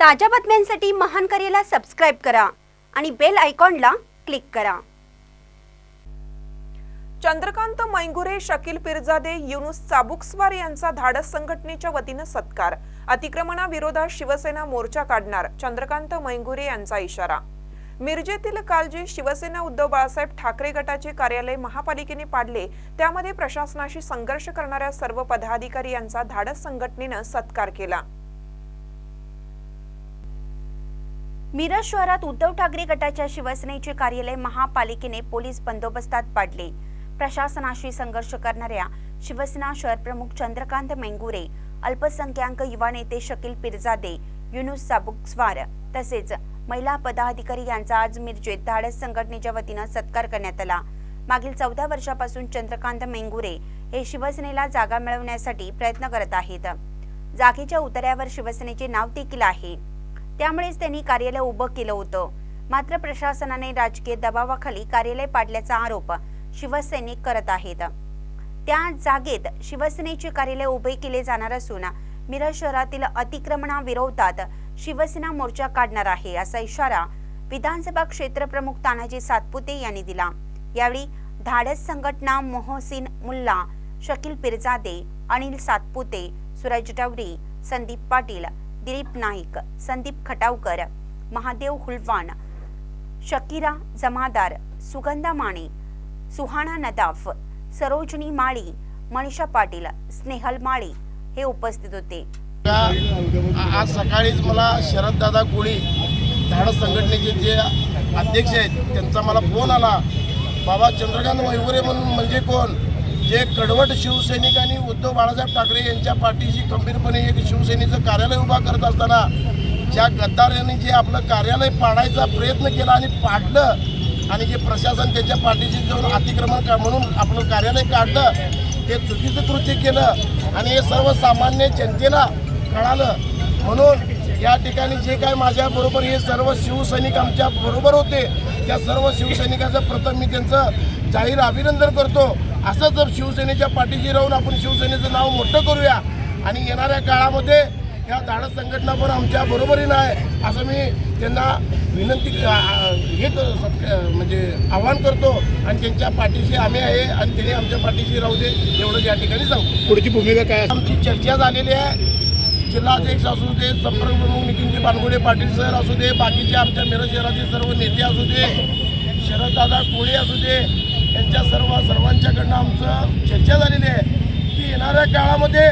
ताज्या बातम्यांसाठी महान करेला सबस्क्राईब करा आणि बेल आयकॉनला क्लिक करा. चंद्रकांत मैंगुरे शकील पिरजादे युनुस चाबुकस्वार यांचा धाडस संघटनेच्या वतीनं सत्कार. अतिक्रमणाविरोधात शिवसेना मोर्चा काढणार चंद्रकांत मैंगुरे यांचा इशारा. मिरजेतील काल जे शिवसेना उद्धव बाळासाहेब ठाकरे गटाचे कार्यालय महापालिकेने पाडले त्यामध्ये प्रशासनाशी संघर्ष करणाऱ्या सर्व पदाधिकारी यांचा धाडस संघटनेनं सत्कार केला. मिरज शहरात उद्धव ठाकरे गटाच्या शिवसेनेचे कार्यालय महापालिकेने पोलीस बंदोबस्तात पाडले. प्रशासनाशी संघर्ष करणाऱ्या शिवसेना शहर प्रमुख चंद्रकांत मेंगुरे अल्पसंख्याक युवा नेते शकील पिरजादे युनुस साबुकस्वार तसेच महिला पदाधिकारी यांचा आज मिरजेत धाडस संघटनेच्या वतीनं सत्कार करण्यात आला. मागील चौदा वर्षापासून चंद्रकांत मेंगुरे हे शिवसेनेला जागा मिळवण्यासाठी प्रयत्न करत आहेत. जागेच्या उतऱ्यावर शिवसेनेचे नाव देखील आहे. त्यामुळेच त्यांनी कार्यालय उभं केलं होतं. मात्र प्रशासनाने राजकीय दबावाखाली कार्यालय पाडल्याचा आरोप शिवसैनिक करत आहेत. त्या जागेत शिवसेनेचे कार्यालय उभे केले जाणार असून मिरज शहरातील अतिक्रमणाविरोधात शिवसेना मोर्चा काढणार आहे असा इशारा विधानसभा क्षेत्रप्रमुख तानाजी सातपुते यांनी दिला. यावेळी धाडस संघटना मोहसिन मुल्ला शकील पिरजादे अनिल सातपुते सुरज डवरी संदीप पाटील दिलीप नाईक संदीप खटावकर महादेव हुलवाण शकीरा जमादार सुगंधा माने सुहाना नदाफ सरोजनी माळी मनीषा पाटील स्नेहल माळी हे उपस्थित होते. आज सकाळीच मला शरददादा कोळी धाडस संघटनेचे जे अध्यक्ष आहेत त्यांचा मला फोन आला. बाबा चंद्रकांत वैगुरे म्हणून म्हणजे कोण? जे कडवट शिवसैनिक आणि उद्धव बाळासाहेब ठाकरे यांच्या पाठीशी खंबीरपणे एक शिवसेनेचं कार्यालय उभा करत असताना ज्या गद्दारांनी जे आपलं कार्यालय पाडायचा प्रयत्न केला आणि पाडलं आणि जे प्रशासन त्यांच्या पाठीशी जाऊन अतिक्रमण म्हणून आपलं कार्यालय काढलं ते चुकीचं कृत्य केलं आणि हे सर्वसामान्य जनतेला कळालं. म्हणून या ठिकाणी जे काय माझ्याबरोबर हे सर्व शिवसैनिक आमच्या बरोबर होते त्या सर्व शिवसैनिकाचं प्रथम मी त्यांचं जाहीर अभिनंदन करतो. असं जर शिवसेनेच्या पाठीशी राहून आपण शिवसेनेचं नाव मोठं करूया आणि येणाऱ्या काळामध्ये या धाडस संघटना पण आमच्या बरोबरीनं आहे असं मी त्यांना विनंती हे म्हणजे आवाहन करतो. आणि त्यांच्या पाठीशी आम्ही आहे आणि त्यांनी आमच्या पाठीशी राहू दे एवढं या ठिकाणी सांगतो. पुढची भूमिका काय? आमची चर्चा झालेली आहे. जिल्हाध्यक्ष असू दे संपर्क प्रमुख नितीनजी बानगुडे पाटील सर असू दे बाकीचे आमच्या मिरज शहरातील सर्व नेते असू दे शरददादा कोळी असू दे यांच्या सर्व सर्वांच्याकडनं आमचं चर्चा झालेली आहे की येणाऱ्या काळामध्ये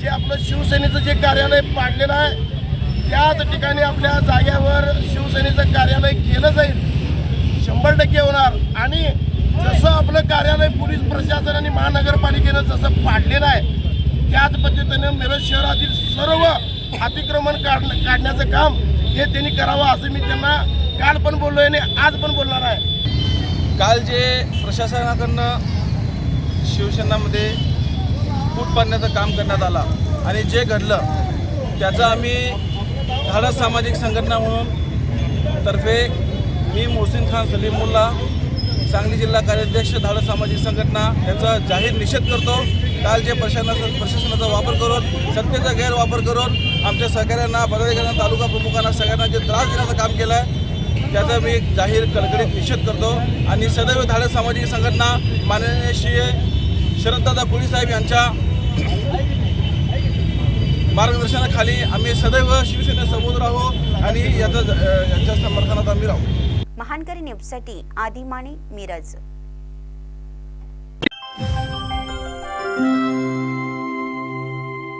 जे आपलं शिवसेनेचं जे कार्यालय पाडलेलं आहे त्याच ठिकाणी आपल्या जाग्यावर शिवसेनेचं कार्यालय केलं जाईल. शंभर टक्के होणार. आणि जसं आपलं कार्यालय पोलीस प्रशासन आणि महानगरपालिकेनं जसं पाडलेलं आहे त्याच पद्धतीनं मिरज शहरातील सर्व अतिक्रमण काढ काढण्याचं काम हे त्यांनी करावं असं मी त्यांना काल पण बोललो आणि आज पण बोलणार आहे. काल जे प्रशासनाकडनं शिवसेनामध्ये फूट पाडण्याचं काम करण्यात आलं आणि जे घडलं त्याचं आम्ही धाडस सामाजिक संघटना म्हणून तर्फे मी मोहसिन खान सलीमुल्ला सांगली जिल्हा कार्याध्यक्ष धाडस सामाजिक संघटना याचा जाहीर निषेध करतो. काल जे प्रशासनाचा प्रशासनाचा वापर करून सत्तेचा गैरवापर करून आमच्या सहकाऱ्यांना पदाधिकाऱ्यांना तालुका प्रमुखांना सगळ्यांना जे त्रास देण्याचं काम केलं आहे त्याचा मी जाहीर कडकडीत निषेध करतो. आणि सदैव धाडे सामाजिक संघटना माननीय श्री शरददादा कोळी साहेब यांच्या मार्गदर्शनाखाली आम्ही सदैव शिवसेनेसमोर राहू आणि याचा यांच्या समर्थनात आम्ही राहू. महानकरी न्यूजसाठी आदिमाने मिरज.